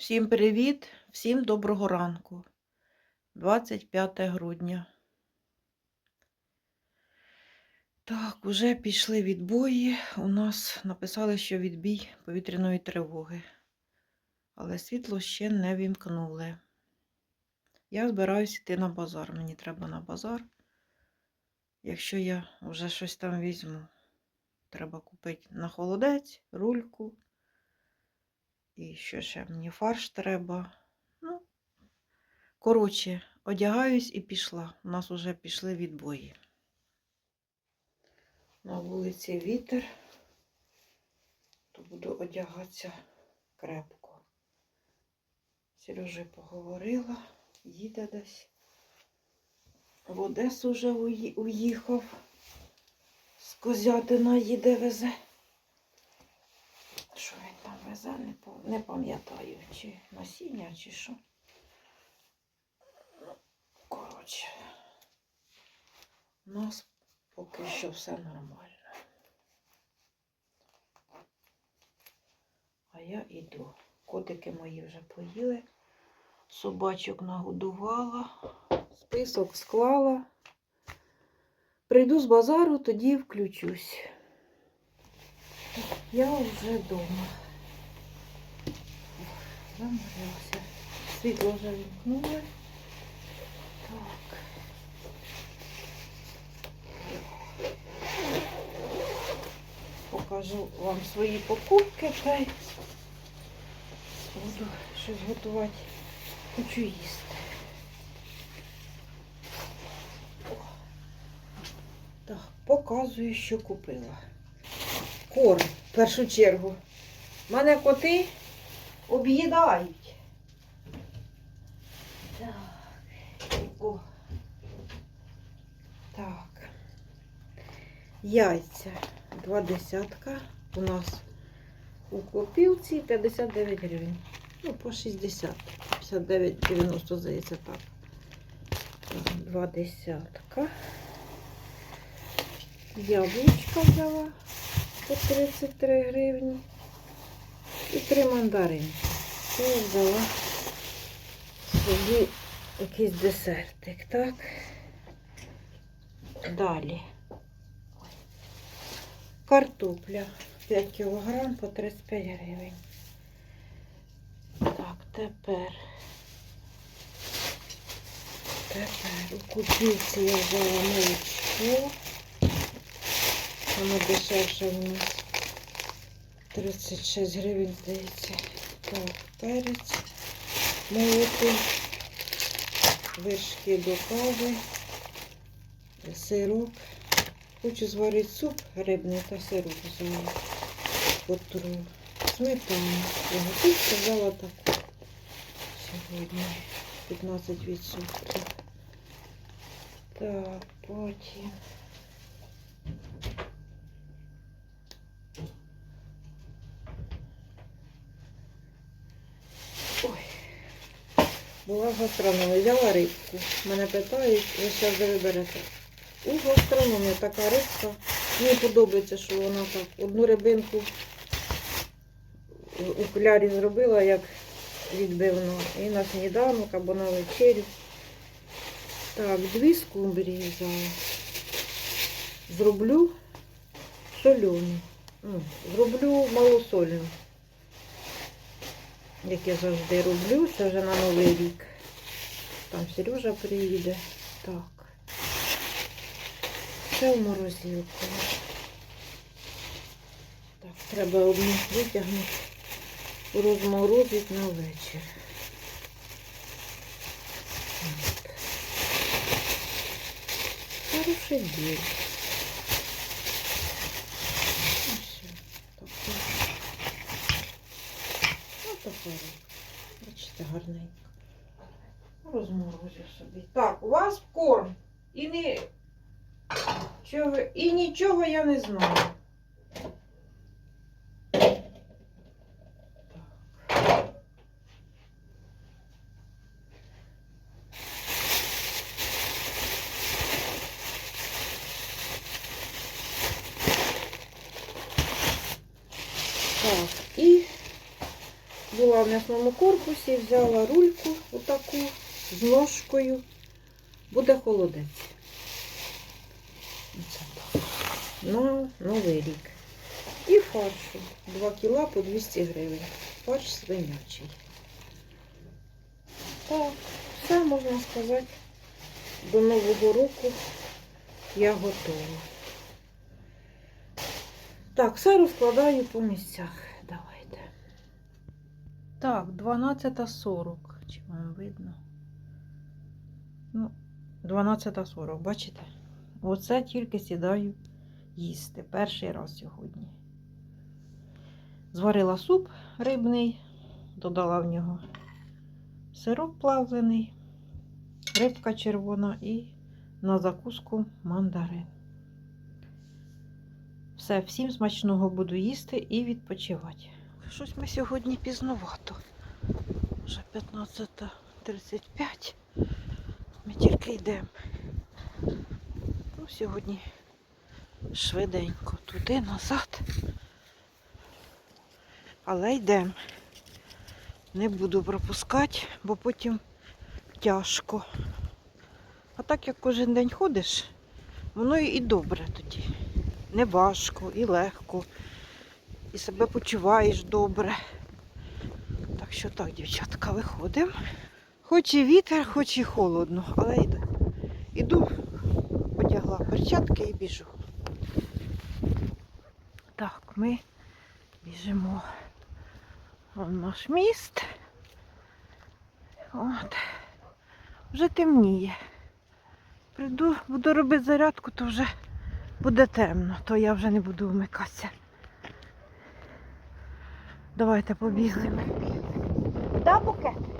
Всім привіт, всім доброго ранку. 25 грудня. Так, уже пішли відбої. У нас написали, що відбій повітряної тривоги. Але світло ще не вімкнули. Я збираюсь йти на базар. Мені треба на базар. Якщо я вже щось там візьму, треба купити на холодець, рульку. І що ще мені фарш треба. Ну, коротше, одягаюсь і пішла. У нас вже пішли відбої. На вулиці вітер, то буду одягатися крепко. Сережі поговорила, їде десь. В Одесу вже уї- уїхав. З Козятина їде везе. Везе, не, пам'ятаю, чи насіння, чи що. Ну, коротше, у нас поки що все нормально. А я іду. Котики мої вже поїли, собачок нагодувала, список склала. Прийду з базару, тоді включусь. Я вже вдома. Заморилася. Світло вже вімкнули. Так. Покажу вам свої покупки. Та й буду щось готувати. Хочу їсти. Так, показую, що купила корм в першу чергу. Мене коти об'їдають. Так. О. Так. Яйця. Два десятка. У нас у копілці 59 гривень. Ну, по 60. 59,90, здається, так. Так, Два десятка. Яблучка взяла по 33 гривні. І три мандаринки. Це я взяла собі якийсь десертик, так? Далі. Картопля 5 кг по 35 гривень. Так, тепер. Тепер у купівці я взяла молочко. Воно дешевше у нас 36 гривень, здається. Так, перець молотий, вершки до кави, сироп. Хочу зварити суп грибний та сироп взяла. Потру. Сметану. Готовку взяла таку сьогодні. 15%. Так, потім. Була в гастрономі, взяла рибку. Мене питають, ви зараз де ви. У гастрономі така рибка. Мені подобається, що вона так одну рибинку у клярі зробила, як відбивно. І на сніданок або на вечерю. Так, дві скумбрії взяла. Зроблю соляну. Ну, Зроблю малосольну. Як я завжди роблю, це вже на Новий рік. Там Сережа приїде. Так. Це в морозилку. Так, треба одну витягнути, розморозити на вечір. Хороший день. Ну, все. Таке. Ну, така рибка. Бачите, гарненько. Розморозю собі. Так, у вас корм. І не Чого, і нічого я не знаю. Так. В м'ясному корпусі, взяла рульку отаку з ножкою. Буде холодець. Оце. На Новий рік. І фаршу. 2 кіла по 200 гривень. Фарш свинячий. Так, все можна сказати. До Нового року я готова. Так, все розкладаю по місцях. Так, 12.40. Чи вам видно? Ну, 12.40, бачите? Оце тільки сідаю їсти. Перший раз сьогодні. Зварила суп рибний, додала в нього сироп плавлений, рибка червона і на закуску мандарин. Все, всім смачного буду їсти і відпочивати. Щось ми сьогодні пізновато. Вже 15.35. Ми тільки йдемо. Ну, сьогодні швиденько туди, назад. Але йдемо. Не буду пропускати, бо потім тяжко. А так як кожен день ходиш, воно і добре тоді. Не важко і легко. І себе почуваєш добре. Так що так, дівчатка, виходимо. Хоч і вітер, хоч і холодно, але йду. Іду, одягла перчатки і біжу. Так, ми біжимо. Вон наш міст. От. Вже темніє. Прийду, буду робити зарядку, то вже буде темно, то я вже не буду вмикатися. Давайте побігли. Да, букет?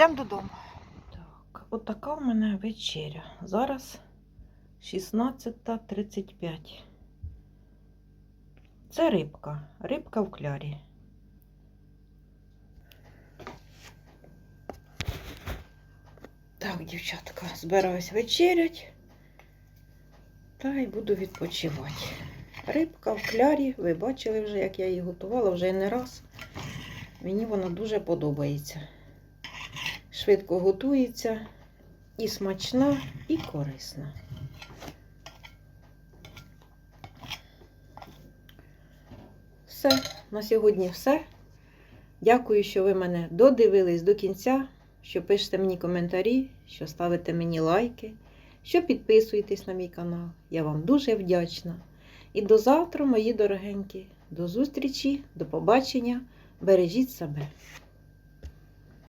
Ідемо додому. Так, от така в мене вечеря. Зараз 16.35. Це рибка. Рибка в клярі. Так, дівчатка, збираюсь вечерять. Та й буду відпочивати. Рибка в клярі, ви бачили вже, як я її готувала вже не раз. Мені вона дуже подобається швидко готується, і смачна, і корисна. Все, на сьогодні все. Дякую, що ви мене додивились до кінця, що пишете мені коментарі, що ставите мені лайки, що підписуєтесь на мій канал. Я вам дуже вдячна. І до завтра, мої дорогенькі, до зустрічі, до побачення. Бережіть себе!